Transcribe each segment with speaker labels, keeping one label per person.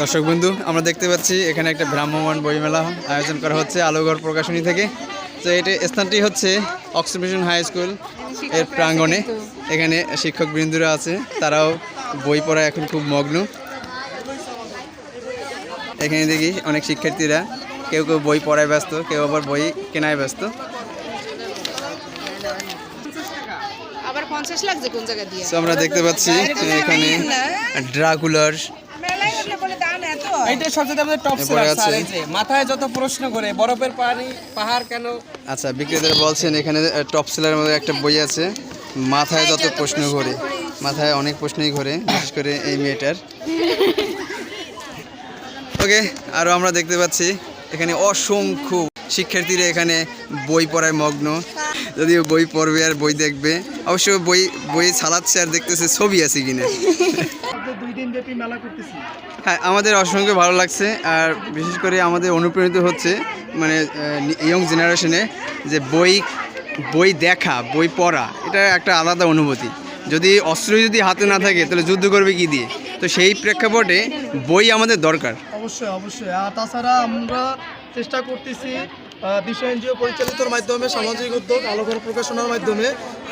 Speaker 1: দর্শক বন্ধু আমরা দেখতে পাচ্ছি এখানে একটা ভ্রাম্যমান বইমেলা আয়োজন করা হচ্ছে আলোগড় প্রকাশনী থেকে। তো এটা স্থানটি হচ্ছে অক্সিমিশন হাই স্কুলের প্রাঙ্গণে। এখানে শিক্ষক বৃন্দরা আছে তারাও বই পড়া এখন খুব মগ্ন। এখানে দেখি অনেক শিক্ষার্থীরা কেউ কেউ বই পড়ায় ব্যস্ত কেউ আবার বই কেনায় ব্যস্ত। আমরা দেখতে পাচ্ছি এখানে ড্রাকুলার
Speaker 2: মেলায় উঠলে বলে দাম এত
Speaker 3: এইটা সবচেয়ে আমাদের টপ সেলার স্যার এই যে মাথায় যত প্রশ্ন করে বরফের পানি পাহাড় কেন?
Speaker 1: আচ্ছা বিক্রেতারা বলছেন এখানে টপ সেলার মধ্যে একটা বই আছে মাথায় যত প্রশ্ন ঘোরে মাথায় অনেক প্রশ্নই ঘোরে বিশেষ করে এই মেয়েটার। ওকে আরও আমরা দেখতে পাচ্ছি এখানে অসংখ্য শিক্ষার্থীরা এখানে বই পড়ায় মগ্ন। যদিও বই পড়বে আর বই দেখবে অবশ্য বই বই ছালাচ্ছে আর দেখতেছে ছবি আছে কিনা।
Speaker 4: দুই দিন ব্যাপী মেলা করতেছি।
Speaker 1: হ্যাঁ আমাদের অসংখ্য ভালো লাগছে আর বিশেষ করে আমাদের অনুপ্রাণিত হচ্ছে মানে ইয়ং জেনারেশনে যে বই বই দেখা, বই পড়া, এটা একটা আলাদা অনুভূতি। যদি অস্ত্র যদি হাতে না থাকে, তাহলে যুদ্ধ করবে কি দিয়ে? তো সেই প্রেক্ষাপটে বই আমাদের দরকার।
Speaker 4: অবশ্যই অবশ্যই। আর তাছাড়া আমরা চেষ্টা করতেছি বিশ্ব এনজিও পরিচালিতর মাধ্যমে, সামাজিক উদ্যোগ, আলোকর প্রকাশনার মাধ্যমে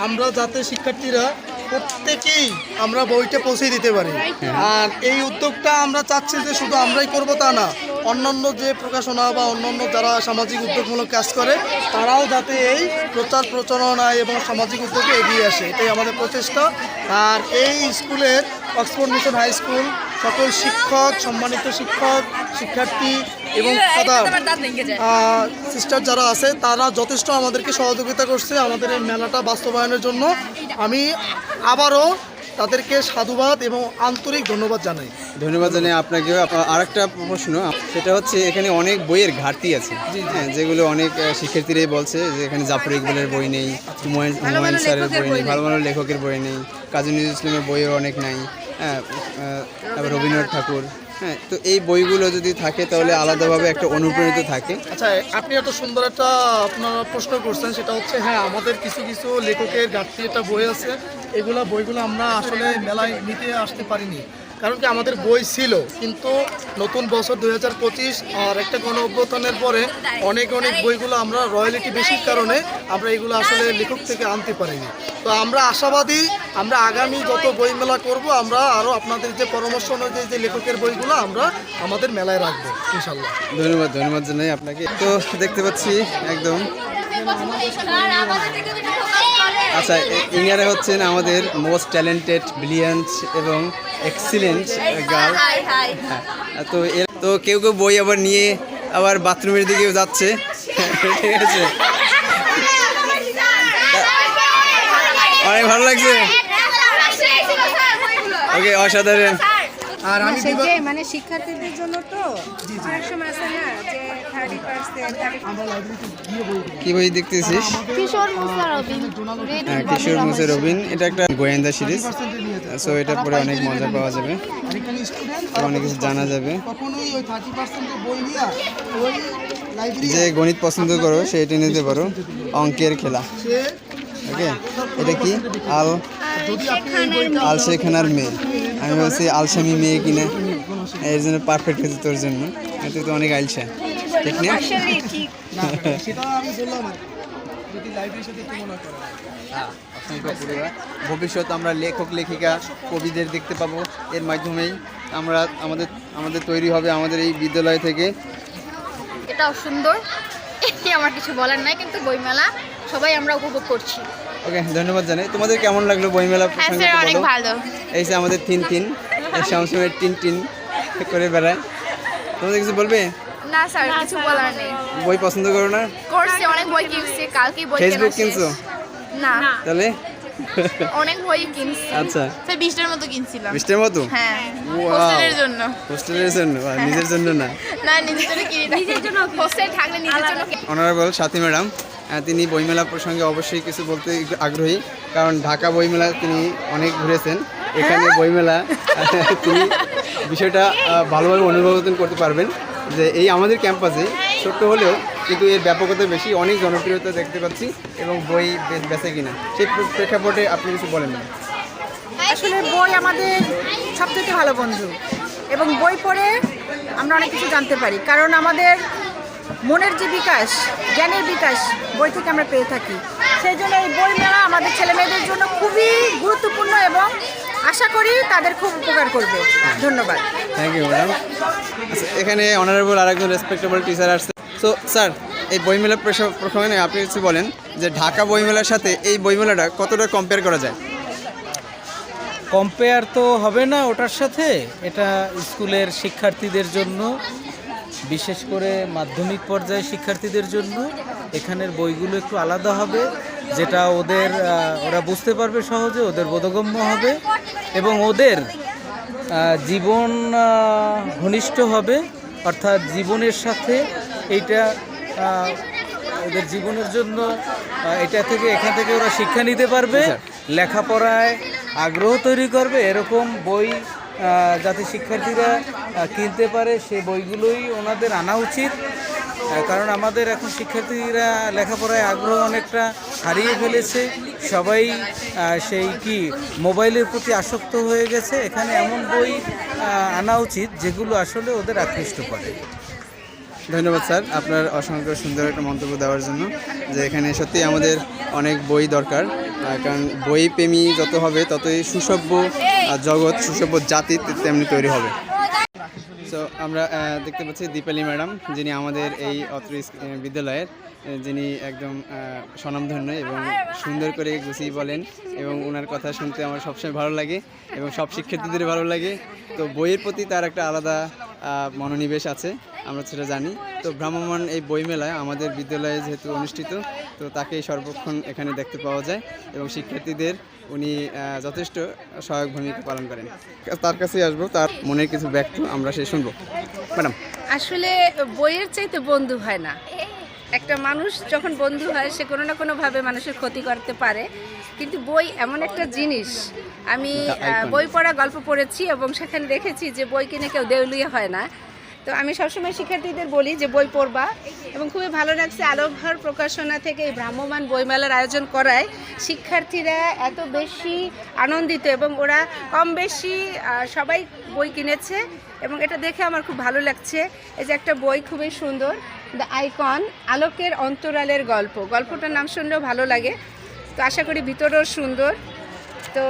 Speaker 4: আমরা যাতে শিক্ষার্থীরা প্রত্যেকেই আমরা বইটা পৌঁছে দিতে পারি। আর এই উদ্যোগটা আমরা চাচ্ছি যে শুধু আমরাই করব তা না, অন্যান্য যে প্রকাশনা বা অন্যান্য যারা সামাজিক উদ্যোগমূলক কাজ করে, তারাও যাতে এই প্রচার প্রচারণায় এবং সামাজিক উদ্যোগে এগিয়ে আসে, এটাই আমাদের প্রচেষ্টা। আর এই স্কুলের অক্সফোর্ড মিশন হাই স্কুল সকল শিক্ষক সম্মানিত শিক্ষক শিক্ষার্থী এবং সাদা সিস্টার যারা আছে তারা যথেষ্ট আমাদেরকে সহযোগিতা করছে আমাদের এই মেলাটা বাস্তবায়নের জন্য। আমি আবারও তাদেরকে সাধুবাদ এবং আন্তরিক ধন্যবাদ জানাই।
Speaker 1: ধন্যবাদ জানাই আপনাকে আর একটা প্রশ্ন। সেটা হচ্ছে এখানে অনেক বইয়ের ঘাটতি আছে। হ্যাঁ যেগুলো অনেক শিক্ষার্থীরাই বলছে যে এখানে জাফর ইকবালের বই নেই হুমায়ুন হুমায়ুন স্যারের বই নেই ভালো ভালো লেখকের বই নেই কাজী নজরুল ইসলামের বইও অনেক নাই। হ্যাঁ রবীন্দ্রনাথ ঠাকুর। হ্যাঁ তো এই বইগুলো যদি থাকে, তাহলে আলাদাভাবে একটা অনুপ্রাণিত থাকে।
Speaker 4: আচ্ছা আপনি এত সুন্দর একটা আপনারা প্রশ্ন করছেন, সেটা হচ্ছে হ্যাঁ আমাদের কিছু কিছু লেখকের ঘাটতি একটা বই আছে। এগুলো বইগুলো আমরা আসলে মেলায় নিতে আসতে পারিনি। কারণ কি আমাদের বই ছিল, কিন্তু নতুন বছর দুই হাজার পঁচিশ আর একটা গণ অভ্যুত্থানের পরে অনেক অনেক বইগুলো আমরা রয়্যালিটি বেশির কারণে আমরা এগুলো আসলে লেখক থেকে আনতে পারিনি। তো আমরা আশাবাদী, আমরা আগামী যত বই মেলা করব, আমরা আরও আপনাদের যে পরামর্শ অনুযায়ী যে লেখকের বইগুলো আমরা আমাদের মেলায় রাখব ইনশাল্লাহ
Speaker 1: ধন্যবাদ ধন্যবাদ জানাই আপনাকে। তো দেখতে পাচ্ছি একদম আচ্ছা ইনারা হচ্ছেন আমাদের মোস্ট ট্যালেন্টেড ব্রিলিয়ান্ট এবং এক্সিলেন্ট গার্ল তো এর তো কেউ কেউ বই আবার নিয়ে আবার বাথরুমের দিকেও যাচ্ছে ঠিক আছে অনেক ভালো লাগছে ওকে অসাধারণ
Speaker 4: আর আমি
Speaker 2: সেই যে মানে শিক্ষার্থীদের জন্য তো অনেক সময় আছে না যে থার্টি পার্সেন্ট
Speaker 1: কি বই দেখতেছিস?
Speaker 5: কিশোর
Speaker 1: হ্যাঁ কিশোর মুসে রবিন। এটা একটা গোয়েন্দা সিরিজ সো এটা পরে অনেক মজা পাওয়া যাবে। অনেক কিছু জানা যাবে।
Speaker 4: কখনোই ওই থার্টি পার্সেন্টের বই নিয়ে ওই
Speaker 1: যে গণিত পছন্দ করো সেটা নিতে পারো। অঙ্কের খেলা। ওকে? এটা কি? আল আল শেখানার মেয়ে। আমি বলছি আলসামি মেয়ে কিনা। এর জন্য পারফেক্ট হয়েছে তোর জন্য। তুই তো অনেক আলসা ঠিক না?
Speaker 4: হয়।
Speaker 1: অসংখ্য পরিবার ভবিষ্যৎ আমরা লেখক লেখিকা কবিদের দেখতে পাবো। এর মাধ্যমেই আমরা আমাদের আমাদের তৈরি হবে আমাদের এই বিদ্যালয় থেকে।
Speaker 5: এটাও সুন্দর আমার কিছু বলার নাই কিন্তু বইমেলা সবাই আমরা উপভোগ করছি।
Speaker 1: ওকে ধন্যবাদ জানাই। তোমাদের কেমন লাগল বইমেলা
Speaker 5: হ্যাঁ অনেক ভালো।
Speaker 1: এই যে আমাদের তিন তিন এই সবসময় টিন টিন করে বেড়ায়। তোমাদের কিছু বলবে?
Speaker 5: না স্যার কিছু বলার নেই।
Speaker 1: বই পছন্দ করো না?
Speaker 5: করছে অনেক বই কিনছে কালকেই বই
Speaker 1: ফেসবুক কিনছো?
Speaker 5: না।
Speaker 1: তাহলে?
Speaker 5: অনেক বই কিনছি।
Speaker 1: আচ্ছা।
Speaker 5: স্যার মতো কিনছিলাম।
Speaker 1: মতো?
Speaker 5: হ্যাঁ। হোস্টেলের জন্য।
Speaker 1: হোস্টেলের জন্য? নিজের জন্য না?
Speaker 5: না নিজের জন্য কিনি নিজের জন্য হোস্টেল থাকলে নিজের জন্য
Speaker 1: অনারেবল সাথী ম্যাডাম তিনি বইমেলা প্রসঙ্গে অবশ্যই কিছু বলতে একটু আগ্রহী কারণ ঢাকা বইমেলা তিনি অনেক ঘুরেছেন। এখানে বইমেলা। আহ, তিনি বিষয়টা ভালোভাবে অনুভবন করতে পারবেন যে এই আমাদের ক্যাম্পাসে ছোট্ট হলেও কিন্তু এর ব্যাপকতা বেশি অনেক জনপ্রিয়তা দেখতে পাচ্ছি এবং বই বে- বেচে কিনা। সেই প্রেক্ষাপটে আপনি কিছু বলেন না।
Speaker 2: আসলে বই আমাদের সবথেকে ভালো বন্ধু এবং বই পড়ে আমরা অনেক কিছু জানতে পারি। কারণ আমাদের মনের যে বিকাশ জ্ঞানের বিকাশ বই থেকে আমরা পেয়ে থাকি। সেই জন্য এই বই মেলা আমাদের ছেলে মেয়েদের জন্য খুবই গুরুত্বপূর্ণ এবং আশা করি তাদের খুব উপকার করবে। ধন্যবাদ।
Speaker 1: থ্যাংক ইউ ম্যাডাম আচ্ছা এখানে অনারেবল আরেকজন রেসপেক্টেবল টিচার আসছে। সো স্যার এই বইমেলা প্রসঙ্গে আপনি কিছু বলেন যে ঢাকা বইমেলার সাথে এই বইমেলাটা কতটা কম্পেয়ার করা যায়?
Speaker 6: কম্পেয়ার তো হবে না ওটার সাথে এটা স্কুলের শিক্ষার্থীদের জন্য বিশেষ করে মাধ্যমিক পর্যায়ে শিক্ষার্থীদের জন্য এখানের বইগুলো একটু আলাদা হবে। যেটা ওদের ওরা বুঝতে পারবে সহজে ওদের বোধগম্য হবে এবং ওদের জীবন ঘনিষ্ঠ হবে। অর্থাৎ জীবনের সাথে এইটা ওদের জীবনের জন্য এটা থেকে এখান থেকে ওরা শিক্ষা নিতে পারবে লেখাপড়ায় আগ্রহ তৈরি করবে এরকম বই যাতে শিক্ষার্থীরা কিনতে পারে সে বইগুলোই ওনাদের আনা উচিত। কারণ আমাদের এখন শিক্ষার্থীরা লেখাপড়ায় আগ্রহ অনেকটা হারিয়ে ফেলেছে। সবাই সেই কি মোবাইলের প্রতি আসক্ত হয়ে গেছে। এখানে এমন বই আনা উচিত যেগুলো আসলে ওদের আকৃষ্ট করে।
Speaker 1: ধন্যবাদ স্যার আপনার অসংখ্য সুন্দর একটা মন্তব্য দেওয়ার জন্য যে এখানে সত্যি আমাদের অনেক বই দরকার কারণ বই প্রেমী যত হবে ততই সুসভ্য জগৎ সুসভ্য জাতি তেমনি তৈরি হবে। আমরা দেখতে পাচ্ছি দীপালি ম্যাডাম, যিনি আমাদের এই অত্র বিদ্যালয়ের যিনি একদম স্বনামধন্য এবং সুন্দর করে গুছিয়ে বলেন এবং ওনার কথা শুনতে আমার সবসময় ভালো লাগে এবং সব শিক্ষার্থীদের ভালো লাগে। তো বইয়ের প্রতি তার একটা আলাদা মনোনিবেশ আছে, আমরা সেটা জানি। তো ভ্রাম্যমাণ এই বইমেলায় আমাদের বিদ্যালয়ে যেহেতু অনুষ্ঠিত, তো তাকে সর্বক্ষণ এখানে দেখতে পাওয়া যায় এবং শিক্ষার্থীদের উনি যথেষ্ট সহায়ক ভূমিকা পালন করেন। তার কাছেই আসব, তার মনের কিছু ব্যক্ত আমরা সে শুনব। ম্যাডাম।
Speaker 2: আসলে বইয়ের চাইতে বন্ধু হয় না। একটা মানুষ যখন বন্ধু হয়, সে কোনো না কোনোভাবে মানুষের ক্ষতি করতে পারে। কিন্তু বই এমন একটা জিনিস আমি বই পড়া গল্প পড়েছি এবং সেখানে দেখেছি যে বই কিনে কেউ দেউলিয়া হয় না। তো আমি সবসময় শিক্ষার্থীদের বলি যে বই পড়বা এবং খুবই ভালো লাগছে আলোকঘর প্রকাশনা থেকে এই ভ্রাম্যমাণ বইমেলার আয়োজন করায়। শিক্ষার্থীরা এত বেশি আনন্দিত এবং ওরা কম বেশি সবাই বই কিনেছে এবং এটা দেখে আমার খুব ভালো লাগছে। এই যে একটা বই খুবই সুন্দর দ্য আইকন আলোকের অন্তরালের গল্প। গল্পটার নাম শুনলেও ভালো লাগে। তো আশা করি ভিতরেও সুন্দর। তো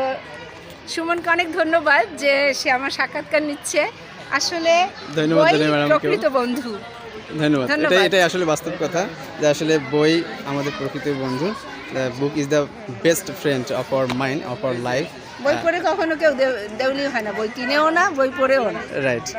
Speaker 2: সুমনকে অনেক ধন্যবাদ যে সে আমার সাক্ষাৎকার নিচ্ছে। আসলে। প্রকৃত বন্ধু।
Speaker 1: ধন্যবাদ।
Speaker 2: এটা
Speaker 1: এটাই এটাই আসলে বাস্তব কথা যে আসলে বই আমাদের প্রকৃত বন্ধু। Book is the best friend of our mind of our life
Speaker 2: বই পড়ে কখনো কেউ দেউ- দেউলি হয় না। বই কিনেও না বই পড়েও না।
Speaker 1: রাইট